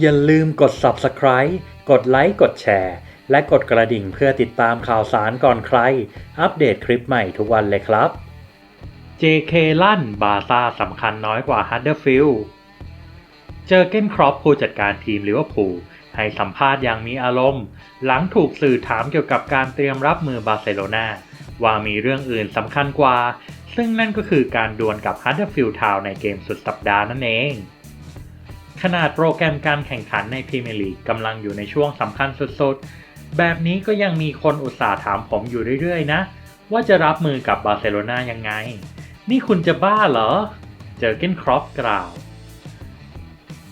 อย่าลืมกด Subscribe กดไลค์กดแชร์ และกดกระดิ่งเพื่อติดตามข่าวสารก่อนใคร อัปเดตคลิปใหม่ทุกวันเลยครับ JK ลั่นบาซ่าสำคัญน้อยกว่าฮัตเดอร์ฟิลด์เจอเกนครอปผู้จัดการทีมลิเวอร์พูลให้สัมภาษณ์อย่างมีอารมณ์ หลังถูกสื่อถามเกี่ยวกับการเตรียมรับมือบาร์เซโลนาว่ามีเรื่องอื่นสำคัญกว่า ซึ่งนั่นก็คือการดวลกับฮัตเดอร์ฟิลด์ทาวในเกมสุดสัปดาห์นั่นเอง ขนาดโปรแกรมการแข่งขันในพรีเมียร์ลีกกำลังอยู่ในช่วงสำคัญสุดๆ แบบนี้ก็ยังมีคนอุตส่าห์ถามผมอยู่เรื่อยๆ นะ ว่าจะรับมือกับบาร์เซโลนายังไง นี่คุณจะบ้าเหรอ เจอเกนครอปกล่าว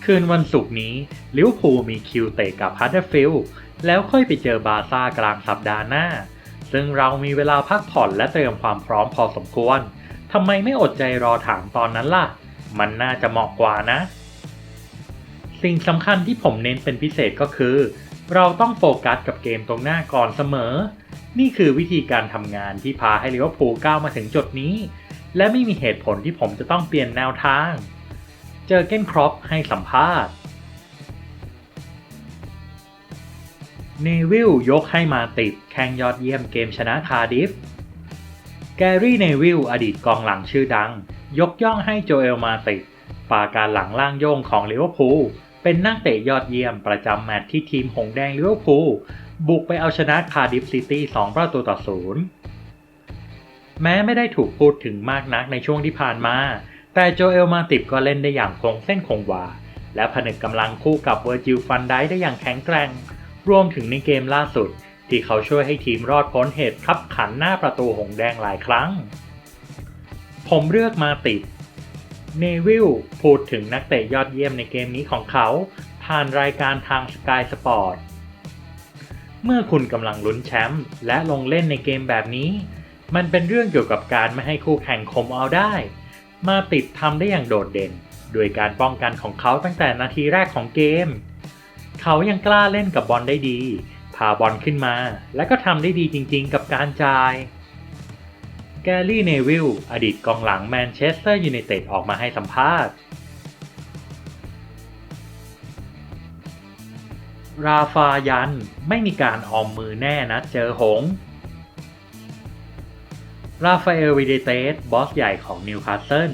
คืนวันศุกร์นี้ลิเวอร์พูลมีคิวเตะกับฮัตเดอร์ฟิลด์แล้วค่อยไปเจอบาซ่ากลางสัปดาห์หน้า ซึ่งเรามีเวลาพักผ่อนและเตรียมความพร้อมพอสมควรทำไมไม่อดใจรอถามตอนนั้นล่ะ มันน่าจะเหมาะกว่านะ สิ่งสำคัญที่ผมเน้นเป็นพิเศษก็คือ เราต้องโฟกัสกับเกมตรงหน้าก่อนเสมอ นี่คือวิธีการทำงานที่พาให้ลิเวอร์พูลก้าวมาถึงจุดนี้ และไม่มีเหตุผลที่ผมจะต้องเปลี่ยนแนวทาง เจอเกนครอปให้สัมภาษณ์ เนวิลยกให้มาติดแข่งยอดเยี่ยมเกมชนะคาดิฟแกรี่เนวิลอดีตกองหลังชื่อดัง ยกย่องให้โจเอลมาติดปาการหลังล่างโยงของลิเวอร์พูล เป็นนักเตะยอดเยี่ยมประจำแมตช์ที่ทีมหงแดงลิเวอร์พูลบุกไปเอาชนะคาร์ดิฟซิตี้2ประตูต่อศูนย์แม้ไม่ได้ถูกพูดถึงมากนักในช่วงที่ผ่านมา แต่โจเอลมาติบก็เล่นได้อย่างคงเส้นคงวา และผนึกกำลังคู่กับเวอร์จิลฟันไดได้อย่างแข็งแกร่ง รวมถึงในเกมล่าสุด ที่เขาช่วยให้ทีมรอดพ้นเหตุขับขันหน้าประตูหงแดงหลายครั้ง ผมเลือกมาติด เนวิลพูดถึงนักเตะยอดเยี่ยมในเกมนี้ของเขา ผ่านรายการทางสกายสปอร์ตเมื่อคุณกำลังลุ้นแชมป์และลงเล่นในเกมแบบนี้ มันเป็นเรื่องเกี่ยวกับการไม่ให้คู่แข่งคมเอาได้ มาติดทำได้อย่างโดดเด่น โดยการป้องกันของเขาตั้งแต่นาทีแรกของเกม เขายังกล้าเล่นกับบอลได้ดี พาบอลขึ้นมา และก็ทำได้ดีจริงๆ กับการจ่าย แกรี่เนวิลอดีตกองหลังแมนเชสเตอร์ยูไนเต็ดออกมาให้สัมภาษณ์ ราฟายันไม่มีการออมมือแน่นะเจอหง ราฟาเอลวิเดเตสบอสใหญ่ของนิวคาสเซิล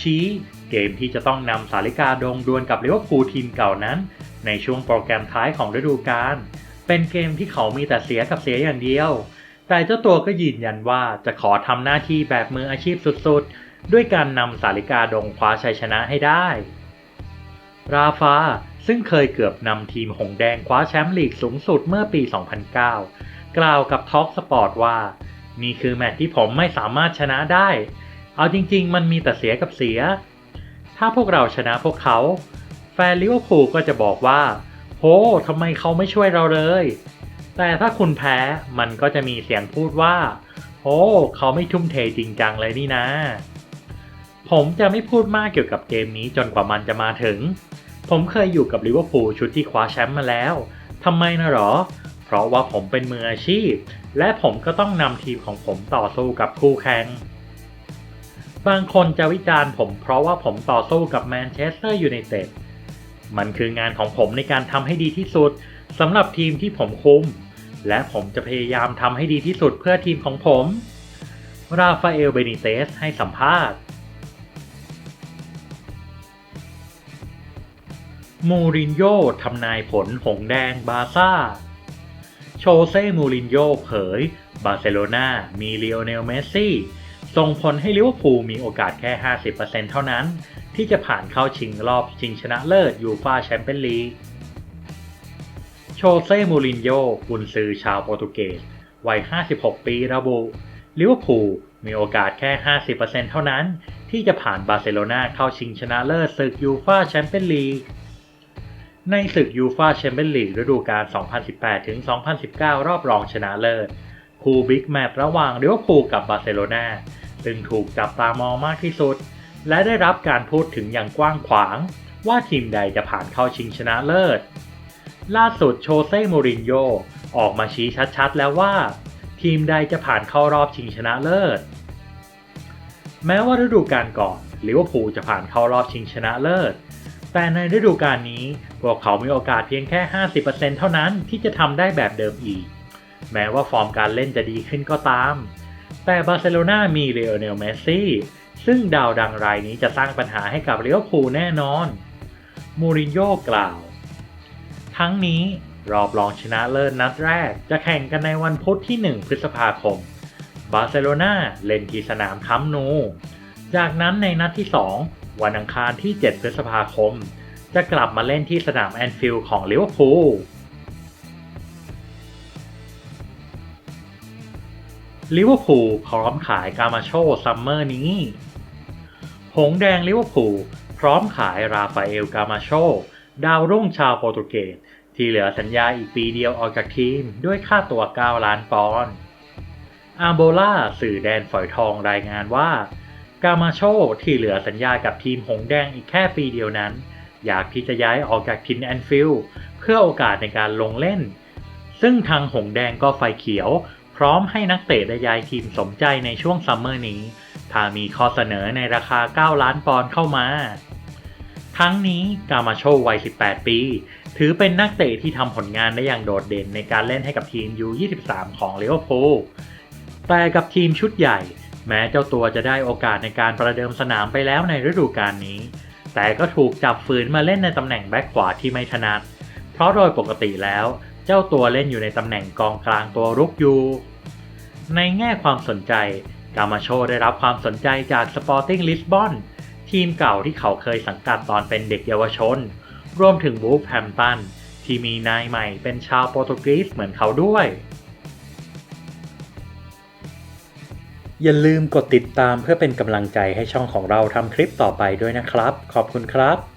ชี้เกมที่จะต้องนำสาริกาดงดวลกับลิเวอร์พูลทีมเก่านั้น ในช่วงโปรแกรมท้ายของฤดูกาลเป็นเกมที่เขามีแต่เสียกับเสียอย่างเดียว แต่เจ้าตัวก็ยืนยันว่าจะขอทำหน้าที่แบบมืออาชีพสุดๆ ด้วยการนำสาริกาดงคว้าชัยชนะให้ได้ ราฟาซึ่งเคยเกือบนำทีมหงแดงคว้าแชมป์ลีกสูงสุดเมื่อปี 2009 กล่าวกับท็อกสปอร์ตว่า นี่คือแมตช์ที่ผมไม่สามารถชนะได้ เอาจริงๆ มันมีแต่เสียกับเสีย ถ้าพวกเราชนะพวกเขา แฟนลิเวอร์พูลก็จะบอกว่า โหทำไมเขาไม่ช่วยเราเลย แต่ถ้าคุณแพ้มันก็จะมีเสียงพูดว่า โอ้เขาไม่ทุ่มเทจริงจังเลยนี่นะ ผมจะไม่พูดมากเกี่ยวกับเกมนี้จนกว่ามันจะมาถึง ผมเคยอยู่กับลิเวอร์พูลชุดที่คว้าแชมป์มาแล้วทำไมนะหรอ เพราะว่าผมเป็นมืออาชีพ และผมก็ต้องนำทีมของผมต่อสู้กับคู่แข่งบางคนจะวิจารณ์ผมเพราะว่าผมต่อสู้กับแมนเชสเตอร์ยูไนเต็ด มันคืองานของผมในการทำให้ดีที่สุดสำหรับทีมที่ผมคุม และผมจะพยายามทำให้ดีที่สุดเพื่อทีมของผม ราฟาเอล เบนิเตส ให้สัมภาษณ์ มูรินโญ่ทำนายผลหงแดงบาซ่า โชเซ่ มูรินโญ่เผย บาร์เซโลนามีเลโอเนล เมสซี่ ส่งผลให้ลิเวอร์พูลมีโอกาสแค่ 50%เท่านั้น ที่จะผ่านเข้าชิงรอบชิงชนะเลิศยูฟาแชมเปี้ยนลีก เซ่มูรินโญ่กุนซือชาวโปรตุเกสวัย 56 ปีระบุลิเวอร์พูลมีโอกาสแค่ 50%เท่านั้น ที่จะผ่านบาร์เซโลนาเข้าชิงชนะเลิศศึกยูฟาแชมเปี้ยนลีก ในศึกยูฟาแชมเปี้ยนลีกฤดูกาล 2018-2019 รอบรองชนะเลิศ คู่บิ๊กแมตช์ระหว่างลิเวอร์พูลกับบาร์เซโลนาซึ่งถูกจับตามองมากที่สุด และได้รับการพูดถึงอย่างกว้างขวาง ว่าทีมใดจะผ่านเข้าชิงชนะเลิศ ล่าสุดโชเซ่มูรินโญ่ออกมาชี้ชัดๆแล้วว่า ทีมใดจะผ่านเข้ารอบชิงชนะเลิศ แม้ว่าฤดูกาลก่อนลิเวอร์พูลจะผ่านเข้ารอบชิงชนะเลิศ แต่ในฤดูกาลนี้พวกเขามีโอกาสเพียงแค่ 50%เท่านั้นที่จะทำได้แบบเดิมอีก แม้ว่าฟอร์มการเล่นจะดีขึ้นก็ตาม แต่บาร์เซโลนามีเลโอเนลเมสซี่ซึ่งดาวดังรายนี้จะสร้างปัญหาให้กับลิเลี้ยวภูลแน่นอน มูรินโญ่กล่าว ทั้งนี้รอบรองชนะเลิศนัดแรก จะแข่งกันในวันพุธที่ 1 พฤษภาคม บาร์เซโลนาเล่นที่สนามคัมนู จากนั้นในนัดที่ 2 วันอังคารที่ 7 พฤษภาคม จะกลับมาเล่นที่สนามแอนฟิลด์ของลิเวอร์พูลลิเวอร์พูลพร้อมขายกามาโชซัมเมอร์นี้ หงแดงลิเวอร์พูลพร้อมขายราฟาเอลกามาโช ดาวรุ่งชาวโปรตุเกสที่เหลือสัญญาอีกปีเดียวออกจากทีมด้วยค่าตัว 9 ล้านปอนด์อาโบล่าสื่อแดนฝอยทองรายงานว่า กามาโชที่เหลือสัญญากับทีมหงแดงอีกแค่ปีเดียวนั้น อยากที่จะย้ายออกจากทินแอนฟิลด์เพื่อโอกาสในการลงเล่น ซึ่งทางหงแดงก็ไฟเขียว พร้อมให้นักเตะและย้ายทีมสมใจในช่วงซัมเมอร์นี้ ถ้ามีข้อเสนอในราคา 9 ล้านปอนด์เข้ามา ทั้งนี้กามาโชวัย 18 ปี ถือเป็นนักเตะที่ทำผลงานได้อย่างโดดเด่นในการเล่นให้กับทีม U23 ของเลเวอร์พูลแต่กับทีมชุดใหญ่ แม้เจ้าตัวจะได้โอกาสในการประเดิมสนามไปแล้วในฤดูกาลนี้ แต่ก็ถูกจับฝืนมาเล่นในตำแหน่งแบ็คขวาที่ไม่ถนัด เพราะโดยปกติแล้ว เจ้าตัวเล่นอยู่ในตำแหน่งกองกลางตัวรุกอยู่ ในแง่ความสนใจกามาโชได้รับความสนใจจาก Sporting Lisbon ทีมเก่าที่เขาเคยสังกัดตอนเป็นเด็กเยาวชน รวมถึงบูฟแฮมตันที่มีนายใหม่เป็นชาวโปรตุเกสเหมือนเขาด้วย อย่าลืมกดติดตามเพื่อเป็นกำลังใจให้ช่องของเราทำคลิปต่อไปด้วยนะครับ ขอบคุณครับ